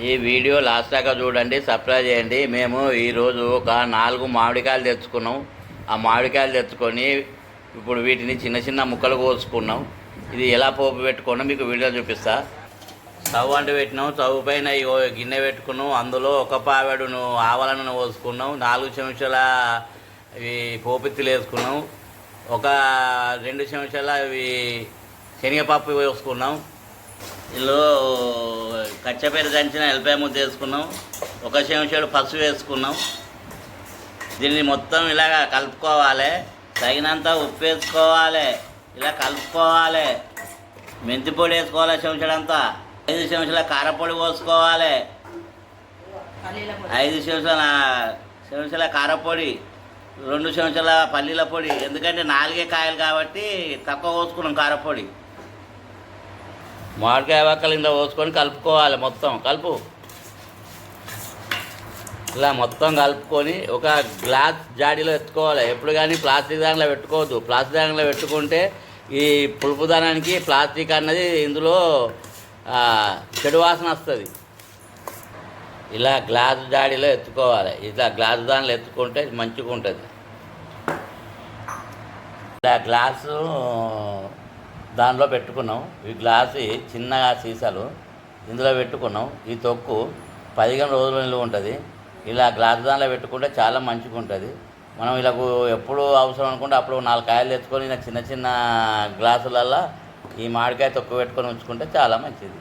ఈ video last దాకా చూడండి సబ్స్క్రైబ్ చేయండి. మేము ఈరోజు ఒక నాలుగు మామిడికాయలు తెచ్చుకున్నాం. ఆ మామిడికాయలు తెచ్చుకొని ఇప్పుడు వీటిని చిన్న చిన్న ముక్కలు కోసుకున్నాం. ఇది ఎలా పోపు పెట్టుకున్నాం మీకు వీడియో చూపిస్తా. స్టవ్ అంటు పెట్టినాం. స్టవ్ పైన గిన్నె పెట్టుకున్నాం. అందులో ఒక పావెడును ఆవలను పోసుకున్నాం. నాలుగు చెంచాల ఇవి పోపెత్తులు వేసుకున్నాం. ఒక రెండు చెంచాల ఇవి శనగపప్పు వేసుకున్నాం. వీళ్ళు కచ్చపేరు దంచిన ఎల్లిపాయ ముద్ద వేసుకున్నాం. ఒక చెంచాడు పసుపు వేసుకున్నాం. దీన్ని మొత్తం ఇలాగ కలుపుకోవాలి. తగినంత ఉప్పు వేసుకోవాలి. ఇలా కలుపుకోవాలి. మెంతి పొడి వేసుకోవాలి చెంచడంతా. ఐదు చెంచుల కారపొడి పోసుకోవాలి. ఐదు చెంచుల చెంచుల కారపొడి రెండు చెంచుల పల్లీల పొడి. ఎందుకంటే నాలుగే కాయలు కాబట్టి తక్కువ పోసుకున్నాం కారపొడి. మామిడికాయ వక్కలు ఇంత పోసుకొని కలుపుకోవాలి మొత్తం. కలుపు. ఇలా మొత్తం కలుపుకొని ఒక గ్లాస్ జాడీలో ఎత్తుకోవాలి. ఎప్పుడు కానీ ప్లాస్టిక్ దానిలో పెట్టుకోవద్దు. ప్లాస్టిక్ దానిలో పెట్టుకుంటే ఈ పులుపు దానానికి ప్లాస్టిక్ అన్నది ఇందులో చెడు వాసన వస్తుంది. ఇలా గ్లాస్ జాడీలో ఎత్తుకోవాలి. ఇలా గ్లాస్ దానిలో ఎత్తుకుంటే మంచిగా ఉంటుంది ఇలా గ్లాసు దానిలో పెట్టుకున్నాం. ఈ గ్లాసు చిన్నగా సీసాలు ఇందులో పెట్టుకున్నాం. ఈ తొక్కు పదిహేను రోజుల నిలువ ఉంటుంది. ఇలా గ్లాస్ దానిలో పెట్టుకుంటే చాలా మంచిగా ఉంటుంది. మనం ఇలా ఎప్పుడు అవసరం అనుకుంటే అప్పుడు నాలుగు కాయలు తెచ్చుకొని ఇలా చిన్న చిన్న గ్లాసులల్లో ఈ మామిడికాయ తొక్కు పెట్టుకొని ఉంచుకుంటే చాలా మంచిది.